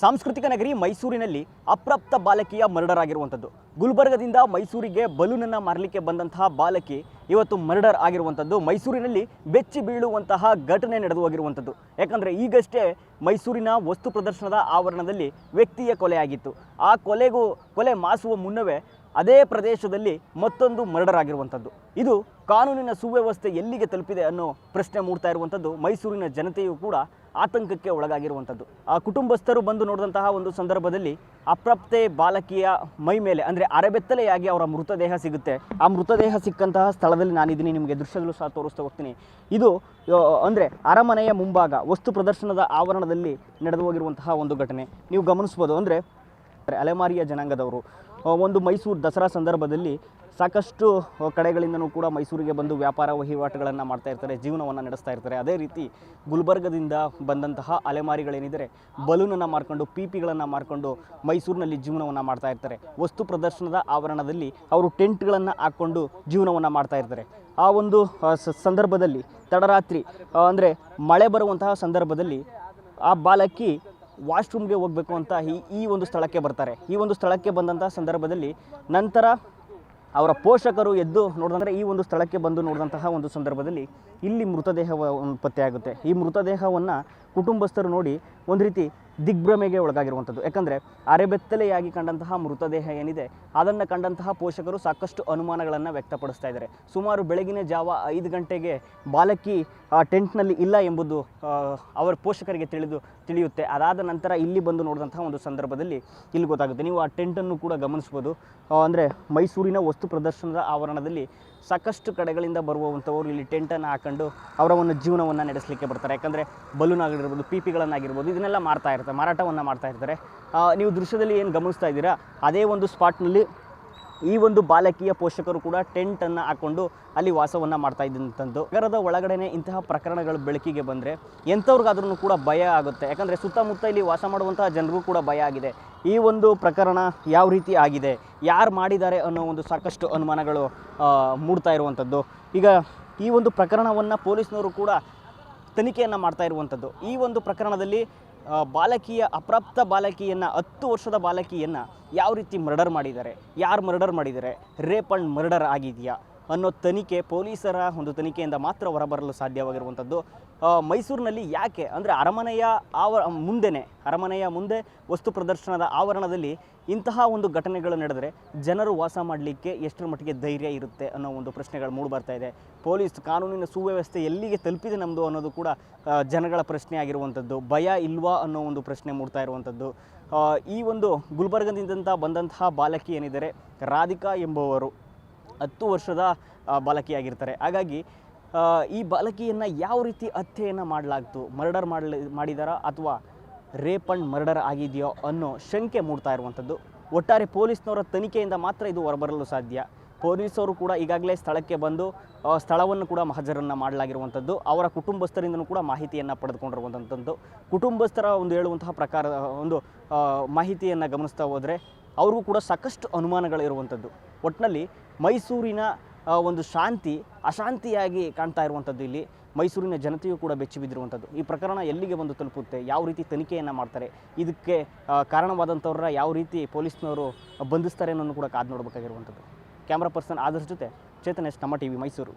ಸಾಂಸ್ಕೃತಿಕ ನಗರಿ ಮೈಸೂರಿನಲ್ಲಿ ಅಪ್ರಾಪ್ತ ಬಾಲಕಿಯ ಮರ್ಡರ್ ಆಗಿರುವಂಥದ್ದು ಗುಲ್ಬರ್ಗದಿಂದ ಮೈಸೂರಿಗೆ ಬಲೂನನ್ನು ಮಾರಲಿಕ್ಕೆ ಬಂದಂತಹ ಬಾಲಕಿ ಇವತ್ತು ಮರ್ಡರ್ ಆಗಿರುವಂಥದ್ದು. ಮೈಸೂರಿನಲ್ಲಿ ಬೆಚ್ಚಿ ಬೀಳುವಂತಹ ಘಟನೆ ನಡೆದು ಹೋಗಿರುವಂಥದ್ದು. ಯಾಕಂದರೆ ಈಗಷ್ಟೇ ಮೈಸೂರಿನ ವಸ್ತು ಪ್ರದರ್ಶನದ ಆವರಣದಲ್ಲಿ ವ್ಯಕ್ತಿಯ ಕೊಲೆಯಾಗಿತ್ತು ಆ ಕೊಲೆಗೂ ಕೊಲೆ ಮಾಸುವ ಮುನ್ನವೇ ಅದೇ ಪ್ರದೇಶದಲ್ಲಿ ಮತ್ತೊಂದು ಮರ್ಡರ್ ಆಗಿರುವಂಥದ್ದು. ಇದು ಕಾನೂನಿನ ಸುವ್ಯವಸ್ಥೆ ಎಲ್ಲಿಗೆ ತಲುಪಿದೆ ಅನ್ನೋ ಪ್ರಶ್ನೆ ಮೂಡ್ತಾ ಇರುವಂಥದ್ದು. ಮೈಸೂರಿನ ಜನತೆಯೂ ಕೂಡ ಆತಂಕಕ್ಕೆ ಒಳಗಾಗಿರುವಂಥದ್ದು. ಆ ಕುಟುಂಬಸ್ಥರು ಬಂದು ನೋಡಿದಂತಹ ಒಂದು ಸಂದರ್ಭದಲ್ಲಿ ಅಪ್ರಾಪ್ತೆ ಬಾಲಕಿಯ ಮೈ ಮೇಲೆ, ಅಂದರೆ ಅರೆಬೆತ್ತಲೆಯಾಗಿ ಅವರ ಮೃತದೇಹ ಸಿಗುತ್ತೆ. ಆ ಮೃತದೇಹ ಸಿಕ್ಕಂತಹ ಸ್ಥಳದಲ್ಲಿ ನಾನಿದ್ದೀನಿ, ನಿಮಗೆ ದೃಶ್ಯದಲ್ಲೂ ಸಹ ತೋರಿಸ್ತಾ ಹೋಗ್ತೀನಿ. ಇದು ಅಂದರೆ ಅರಮನೆಯ ಮುಂಭಾಗ, ವಸ್ತು ಪ್ರದರ್ಶನದ ಆವರಣದಲ್ಲಿ ನಡೆದು ಹೋಗಿರುವಂತಹ ಒಂದು ಘಟನೆ. ನೀವು ಗಮನಿಸ್ಬೋದು, ಅಂದರೆ ಅಲೆಮಾರಿಯ ಜನಾಂಗದವರು ಒಂದು ಮೈಸೂರು ದಸರಾ ಸಂದರ್ಭದಲ್ಲಿ ಸಾಕಷ್ಟು ಆ, ಕಡೆಗಳಿಂದನೂ ಕೂಡ ಮೈಸೂರಿಗೆ ಬಂದು ವ್ಯಾಪಾರ ವಹಿವಾಟುಗಳನ್ನು ಮಾಡ್ತಾ ಇರ್ತಾರೆ ಜೀವನವನ್ನು ನಡೆಸ್ತಾ ಇರ್ತಾರೆ. ಅದೇ ರೀತಿ ಗುಲ್ಬರ್ಗದಿಂದ ಬಂದಂತಹ ಅಲೆಮಾರಿಗಳೇನಿದ್ದಾರೆ ಬಲೂನನ್ನು ಮಾರ್ಕೊಂಡು ಪಿಪಿಗಳನ್ನು ಮಾರ್ಕೊಂಡು ಮೈಸೂರಿನಲ್ಲಿ ಜೀವನವನ್ನು ಮಾಡ್ತಾ ಇರ್ತಾರೆ. ವಸ್ತು ಪ್ರದರ್ಶನದ ಆವರಣದಲ್ಲಿ ಅವರು ಟೆಂಟ್ಗಳನ್ನು ಹಾಕ್ಕೊಂಡು ಜೀವನವನ್ನು ಮಾಡ್ತಾ ಇರ್ತಾರೆ. ಆ ಒಂದು ಸಂದರ್ಭದಲ್ಲಿ ತಡರಾತ್ರಿ ಅಂದರೆ ಮಳೆ ಬರುವಂತಹ ಸಂದರ್ಭದಲ್ಲಿ ಆ ಬಾಲಕಿ ವಾಶ್ರೂಮ್ಗೆ ಹೋಗಬೇಕು ಅಂತ ಈ ಈ ಒಂದು ಸ್ಥಳಕ್ಕೆ ಬರ್ತಾರೆ. ಈ ಒಂದು ಸ್ಥಳಕ್ಕೆ ಬಂದಂತಹ ಸಂದರ್ಭದಲ್ಲಿ ನಂತರ ಅವರ ಪೋಷಕರು ಎದ್ದು ನೋಡಿದಂದರೆ ಈ ಒಂದು ಸ್ಥಳಕ್ಕೆ ಬಂದು ನೋಡಿದಂತಹ ಒಂದು ಸಂದರ್ಭದಲ್ಲಿ ಇಲ್ಲಿ ಮೃತದೇಹ ಪತ್ತೆಯಾಗುತ್ತೆ ಈ ಮೃತದೇಹವನ್ನು ಕುಟುಂಬಸ್ಥರು ನೋಡಿ ಒಂದು ರೀತಿ ದಿಗ್ಭ್ರಮೆಗೆ ಒಳಗಾಗಿರುವಂಥದ್ದು. ಯಾಕಂದರೆ ಅರೆಬೆತ್ತಲೆಯಾಗಿ ಕಂಡಂತಹ ಮೃತದೇಹ ಏನಿದೆ, ಅದನ್ನು ಕಂಡಂತಹ ಪೋಷಕರು ಸಾಕಷ್ಟು ಅನುಮಾನಗಳನ್ನು ವ್ಯಕ್ತಪಡಿಸ್ತಾ ಇದ್ದಾರೆ. ಸುಮಾರು ಬೆಳಗಿನ ಜಾವ ಐದು ಗಂಟೆಗೆ ಬಾಲಕಿ, ಆ, ಟೆಂಟ್ನಲ್ಲಿ ಇಲ್ಲ ಎಂಬುದು ಅವರ ಪೋಷಕರಿಗೆ ತಿಳಿದು, ತಿಳಿಯುತ್ತೆ. ಅದಾದ ನಂತರ ಇಲ್ಲಿ ಬಂದು ನೋಡಿದಂತಹ ಒಂದು ಸಂದರ್ಭದಲ್ಲಿ ಇಲ್ಲಿ ಗೊತ್ತಾಗುತ್ತೆ. ನೀವು ಆ ಟೆಂಟನ್ನು ಕೂಡ ಗಮನಿಸ್ಬೋದು. ಅಂದರೆ ಮೈಸೂರಿನ ವಸ್ತು ಪ್ರದರ್ಶನದ ಆವರಣದಲ್ಲಿ ಸಾಕಷ್ಟು ಕಡೆಗಳಿಂದ ಬರುವಂಥವರು ಇಲ್ಲಿ ಟೆಂಟನ್ನು ಹಾಕೊಂಡು ಅವರ ಒಂದು ಜೀವನವನ್ನು ನಡೆಸಲಿಕ್ಕೆ ಬರ್ತಾರೆ. ಯಾಕಂದರೆ ಬಲೂನ್ ಆಗಿರ್ಬೋದು ಪಿ ಪಿಗಳನ್ನಾಗಿರ್ಬೋದು ಇದನ್ನೆಲ್ಲ ಮಾರ್ತಾ ಇರ್ತಾರೆ, ಮಾರಾಟವನ್ನು ಮಾಡ್ತಾ ಇರ್ತಾರೆ. ನೀವು ದೃಶ್ಯದಲ್ಲಿ ಏನು ಗಮನಿಸ್ತಾ ಇದ್ದೀರಾ? ಅದೇ ಒಂದು ಸ್ಪಾಟ್ನಲ್ಲಿ ಈ ಒಂದು ಬಾಲಕಿಯ ಪೋಷಕರು ಕೂಡ ಟೆಂಟನ್ನು ಹಾಕ್ಕೊಂಡು ಅಲ್ಲಿ ವಾಸವನ್ನು ಮಾಡ್ತಾ ಇದ್ದಂಥದ್ದು ನಗರದ ಒಳಗಡೆನೆ ಇಂತಹ ಪ್ರಕರಣಗಳು ಬೆಳಕಿಗೆ ಬಂದರೆ ಎಂಥವ್ರಿಗಾದ್ರೂ ಕೂಡ ಭಯ ಆಗುತ್ತೆ. ಯಾಕಂದರೆ ಸುತ್ತಮುತ್ತ ಇಲ್ಲಿ ವಾಸ ಮಾಡುವಂತಹ ಜನರಿಗೂ ಕೂಡ ಭಯ ಆಗಿದೆ. ಈ ಒಂದು ಪ್ರಕರಣ ಯಾವ ರೀತಿ ಆಗಿದೆ? ಯಾರು ಮಾಡಿದ್ದಾರೆ ಅನ್ನೋ ಒಂದು ಸಾಕಷ್ಟು ಅನುಮಾನಗಳು ಮೂಡ್ತಾ ಇರುವಂಥದ್ದು ಈಗ ಈ ಒಂದು ಪ್ರಕರಣವನ್ನು ಪೊಲೀಸ್ನವರು ಕೂಡ ತನಿಖೆಯನ್ನು ಮಾಡ್ತಾ ಇರುವಂಥದ್ದು ಈ ಒಂದು ಪ್ರಕರಣದಲ್ಲಿ ಬಾಲಕಿಯ, ಅಪ್ರಾಪ್ತ ಬಾಲಕಿಯನ್ನು, ಹತ್ತು ವರ್ಷದ ಬಾಲಕಿಯನ್ನು ಯಾವ ರೀತಿ ಮರ್ಡರ್ ಮಾಡಿದ್ದಾರೆ? ಯಾರು ಮರ್ಡರ್ ಮಾಡಿದ್ದಾರೆ? ರೇಪ್ ಆ್ಯಂಡ್ ಮರ್ಡರ್ ಆಗಿದೆಯಾ? ಅನ್ನೋ ತನಿಖೆ ಪೊಲೀಸರ ಒಂದು ತನಿಖೆಯಿಂದ ಮಾತ್ರ ಹೊರಬರಲು ಸಾಧ್ಯವಾಗಿರುವಂಥದ್ದು. ಮೈಸೂರಿನಲ್ಲಿ ಯಾಕೆ? ಅಂದರೆ ಅರಮನೆಯ ಆವ, ಮುಂದೆನೇ, ಅರಮನೆಯ ಮುಂದೆ ವಸ್ತು ಪ್ರದರ್ಶನದ ಆವರಣದಲ್ಲಿ ಇಂತಹ ಒಂದು ಘಟನೆಗಳು ನಡೆದರೆ ಜನರು ವಾಸ ಮಾಡಲಿಕ್ಕೆ ಎಷ್ಟರ ಮಟ್ಟಿಗೆ ಧೈರ್ಯ ಇರುತ್ತೆ ಅನ್ನೋ ಒಂದು ಪ್ರಶ್ನೆಗಳು ಮೂಡಿಬರ್ತಾ ಇದೆ. ಪೊಲೀಸ್ ಕಾನೂನಿನ ಸುವ್ಯವಸ್ಥೆ ಎಲ್ಲಿಗೆ ತಲುಪಿದೆ ನಮ್ಮದು ಅನ್ನೋದು ಕೂಡ ಜನಗಳ ಪ್ರಶ್ನೆ ಆಗಿರುವಂಥದ್ದು. ಭಯ ಇಲ್ವಾ ಅನ್ನೋ ಒಂದು ಪ್ರಶ್ನೆ ಮೂಡ್ತಾ ಇರುವಂಥದ್ದು. ಈ ಒಂದು ಗುಲ್ಬರ್ಗದಿಂದ ಬಂದಂತಹ ಬಾಲಕಿ ಏನಿದ್ದಾರೆ? ರಾಧಿಕಾ ಎಂಬುವರು. ಹತ್ತು ವರ್ಷದ ಬಾಲಕಿಯಾಗಿರ್ತಾರೆ. ಹಾಗಾಗಿ ಈ ಬಾಲಕಿಯನ್ನು ಯಾವ ರೀತಿ ಹತ್ಯೆಯನ್ನು ಮಾಡಲಾಗ್ತು ಮರ್ಡರ್ ಮಾಡಲಿ, ಮಾಡಿದಾರಾ ಅಥವಾ ರೇಪ್ ಅಂಡ್ ಮರ್ಡರ್ ಆಗಿದೆಯೋ ಅನ್ನೋ ಶಂಕೆ ಮೂಡ್ತಾ ಇರುವಂಥದ್ದು. ಒಟ್ಟಾರೆ ಪೊಲೀಸ್ನವರ ತನಿಖೆಯಿಂದ ಮಾತ್ರ ಇದು ಹೊರಬರಲು ಸಾಧ್ಯ. ಪೊಲೀಸರು ಕೂಡ ಈಗಾಗಲೇ ಸ್ಥಳಕ್ಕೆ ಬಂದು ಸ್ಥಳವನ್ನು ಕೂಡ ಮಹಜರನ್ನು ಮಾಡಲಾಗಿರುವಂಥದ್ದು. ಅವರ ಕುಟುಂಬಸ್ಥರಿಂದನೂ ಕೂಡ ಮಾಹಿತಿಯನ್ನು ಪಡೆದುಕೊಂಡಿರುವಂಥದ್ದು. ಕುಟುಂಬಸ್ಥರ ಒಂದು ಹೇಳುವಂತಹ ಪ್ರಕಾರ, ಒಂದು ಮಾಹಿತಿಯನ್ನು ಗಮನಿಸ್ತಾ ಹೋದರೆ, ಅವ್ರಿಗೂ ಕೂಡ ಸಾಕಷ್ಟು ಅನುಮಾನಗಳಿರುವಂಥದ್ದು. ಒಟ್ಟಿನಲ್ಲಿ ಮೈಸೂರಿನ ಒಂದು ಶಾಂತಿ ಅಶಾಂತಿಯಾಗಿ ಕಾಣ್ತಾ ಇರುವಂಥದ್ದು ಇಲ್ಲಿ. ಮೈಸೂರಿನ ಜನತೆಯೂ ಕೂಡ ಬೆಚ್ಚಿ ಬಿದ್ದಿರುವಂಥದ್ದು. ಈ ಪ್ರಕರಣ ಎಲ್ಲಿಗೆ ಬಂದು ತಲುಪುತ್ತೆ, ಯಾವ ರೀತಿ ತನಿಖೆಯನ್ನು ಮಾಡ್ತಾರೆ, ಇದಕ್ಕೆ ಕಾರಣವಾದಂಥವ್ರ ಯಾವ ರೀತಿ ಪೊಲೀಸ್ನವರು ಬಂಧಿಸ್ತಾರೆ ಅನ್ನೋದು ಕೂಡ ಕಾದು ನೋಡಬೇಕಾಗಿರುವಂಥದ್ದು. ಕ್ಯಾಮ್ರಾ ಪರ್ಸನ್ ಆದರ್ಶ ಜೊತೆ ಚೇತನೇಶ್ ನಮ್ಮ ಟಿ ಮೈಸೂರು.